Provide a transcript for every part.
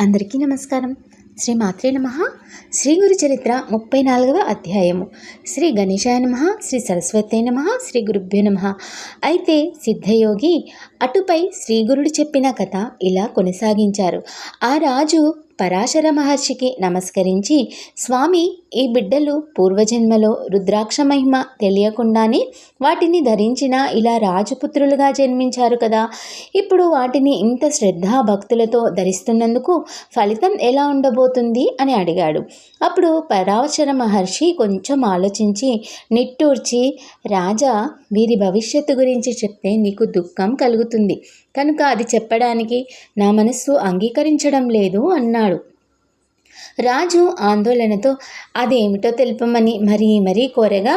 అందరికీ నమస్కారం. శ్రీ మాత్రే నమ. శ్రీ గురు చరిత్ర ముప్పై నాలుగవ అధ్యాయము. శ్రీ గణేశాయ నమ. శ్రీ సరస్వతి నమ. శ్రీ గురుభ్యో నమ. అయితే సిద్ధయోగి అటుపై శ్రీగురుడు చెప్పిన కథ ఇలా కొనసాగించారు. ఆ రాజు పరాశర మహర్షికి నమస్కరించి స్వామి ఈ బిడ్డలు పూర్వజన్మలో రుద్రాక్ష మహిమ తెలియకుండానే వాటిని ధరించిన ఇలా రాజపుత్రులుగా జన్మించారు కదా. ఇప్పుడు వాటిని ఇంత శ్రద్ధా భక్తులతో ధరిస్తున్నందుకు ఫలితం ఎలా ఉండబోతుంది? అని అడిగాడు. అప్పుడు పరాశర మహర్షి కొంచెం ఆలోచించి నిట్టూర్చి రాజా వీరి భవిష్యత్తు గురించి చెప్తే నీకు దుఃఖం కలుగుతుంది. కనుక అది చెప్పడానికి నా మనస్సు అంగీకరించడం లేదు అన్నాడు. రాజు ఆందోళనతో అదేమిటో తెలుపమని మరీ మరీ కోరగా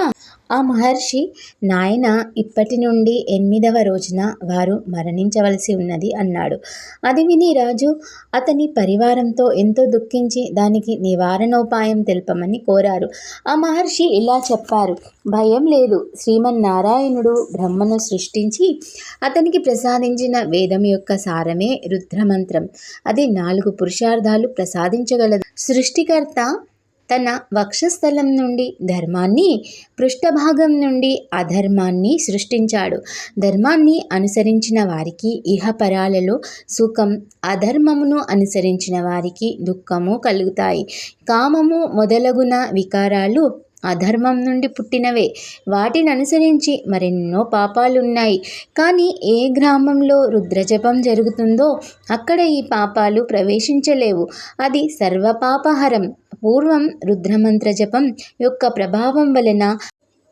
ఆ మహర్షి నాయన ఇప్పటి నుండి ఎనిమిదవ రోజున వారు మరణించవలసి ఉన్నది అన్నాడు. అది విని రాజు అతని పరివారంతో ఎంతో దుఃఖించి దానికి నివారణోపాయం తెలుపమని కోరారు. ఆ మహర్షి ఇలా చెప్పారు. భయం లేదు. శ్రీమన్నారాయణుడు బ్రహ్మను సృష్టించి అతనికి ప్రసాదించిన వేదం యొక్క సారమే రుద్రమంత్రం. అది నాలుగు పురుషార్థాలు ప్రసాదించగలదు. సృష్టికర్త తన వక్షస్థలం నుండి ధర్మాన్ని పృష్ఠభాగం నుండి అధర్మాన్ని సృష్టించాడు. ధర్మాన్ని అనుసరించిన వారికి ఇహపరాలలో సుఖం అధర్మమును అనుసరించిన వారికి దుఃఖము కలుగుతాయి. కామము మొదలగున వికారాలు అధర్మం నుండి పుట్టినవే. వాటిని అనుసరించి మరెన్నో పాపాలున్నాయి. కానీ ఏ గ్రామంలో రుద్రజపం జరుగుతుందో అక్కడ ఈ పాపాలు ప్రవేశించలేవు. అది సర్వపాపహరం. పూర్వం రుద్రమంత్ర జపం యొక్క ప్రభావం వలన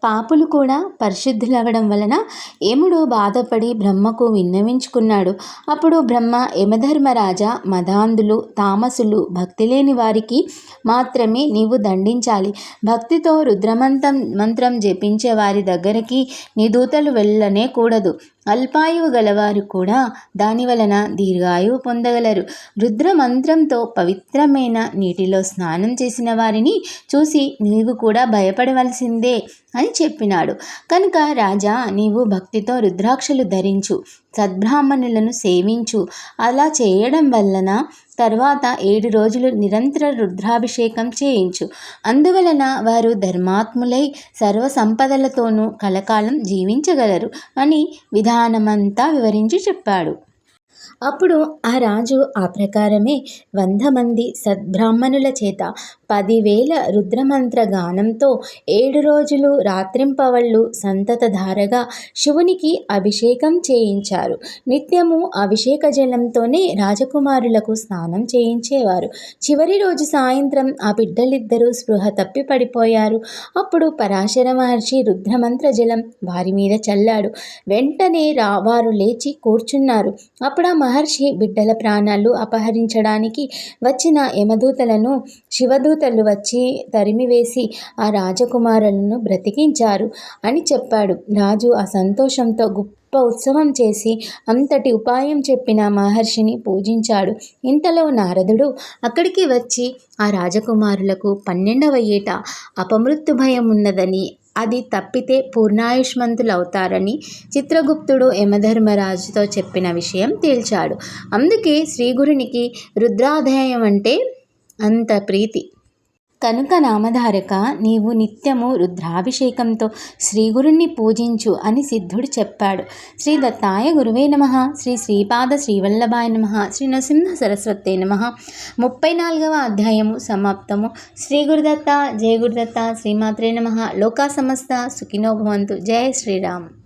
పాపులు కూడా పరిశుద్ధులవడం వలన యముడు బాధపడి బ్రహ్మకు విన్నవించుకున్నాడు. అప్పుడు బ్రహ్మ యమధర్మరాజా మదాంధులు తామసులు భక్తి లేని వారికి మాత్రమే నీవు దండించాలి. భక్తితో రుద్రమంతం మంత్రం జపించే వారి దగ్గరికి నీ దూతలు వెళ్ళనే కూడదు. అల్పాయువు గలవారు కూడా దాని వలన దీర్ఘాయువు పొందగలరు. రుద్ర మంత్రంతో పవిత్రమైన నీటిలో స్నానం చేసిన వారిని చూసి నీవు కూడా భయపడవలసిందే అని చెప్పినాడు. కనుక రాజా నీవు భక్తితో రుద్రాక్షలు ధరించు సద్బ్రాహ్మణులను సేవించు. అలా చేయడం వలన తర్వాత ఏడు రోజులు నిరంతర రుద్రాభిషేకం చేయించు. అందువలన వారు ధర్మాత్ములై సర్వ సంపదలతోనూ కలకాలం జీవించగలరు అని విధానమంతా వివరించి చెప్పాడు. అప్పుడు ఆ రాజు ఆ ప్రకారమే వంద మంది సద్బ్రాహ్మణుల చేత పదివేల రుద్రమంత్ర గానంతో ఏడు రోజులు రాత్రింపవళ్ళు సంతతధారగా శివునికి అభిషేకం చేయించారు. నిత్యము అభిషేక జలంతోనే రాజకుమారులకు స్నానం చేయించేవారు. చివరి రోజు సాయంత్రం ఆ బిడ్డలిద్దరూ స్పృహ తప్పి పడిపోయారు. అప్పుడు పరాశర మహర్షి రుద్రమంత్ర జలం వారి మీద చల్లాడు. వెంటనే రా వారు లేచి కూర్చున్నారు. అప్పుడు ఆ మహర్షి బిడ్డల ప్రాణాలు అపహరించడానికి వచ్చిన యమదూతలను దేవతలు వచ్చి తరిమివేసి ఆ రాజకుమారులను బ్రతికించారు అని చెప్పాడు. రాజు ఆ సంతోషంతో గొప్ప ఉత్సవం చేసి అంతటి ఉపాయం చెప్పిన మహర్షిని పూజించాడు. ఇంతలో నారదుడు అక్కడికి వచ్చి ఆ రాజకుమారులకు పన్నెండవ ఏట అపమృత్యు భయం ఉన్నదని అది తప్పితే పూర్ణాయుష్మంతులవుతారని చిత్రగుప్తుడు యమధర్మరాజుతో చెప్పిన విషయం తేల్చాడు. అందుకే శ్రీగురునికి రుద్రాధ్యాయం అంటే అంత ప్రీతి. కనుక నామధారక నీవు నిత్యము రుద్రాభిషేకంతో శ్రీగురుణ్ణి పూజించు అని సిద్ధుడు చెప్పాడు. శ్రీ దత్తాయ గురువే నమ. శ్రీ శ్రీపాద శ్రీవల్లభాయ నమ. శ్రీ నరసింహ సరస్వతే నమ. ముప్పై నాలుగవ అధ్యాయము సమాప్తము. శ్రీ గురుదత్త జయ గురుదత్త శ్రీమాత్రే నమ. లోకా సమస్త సుఖినో భవంతు. జయ శ్రీరామ్.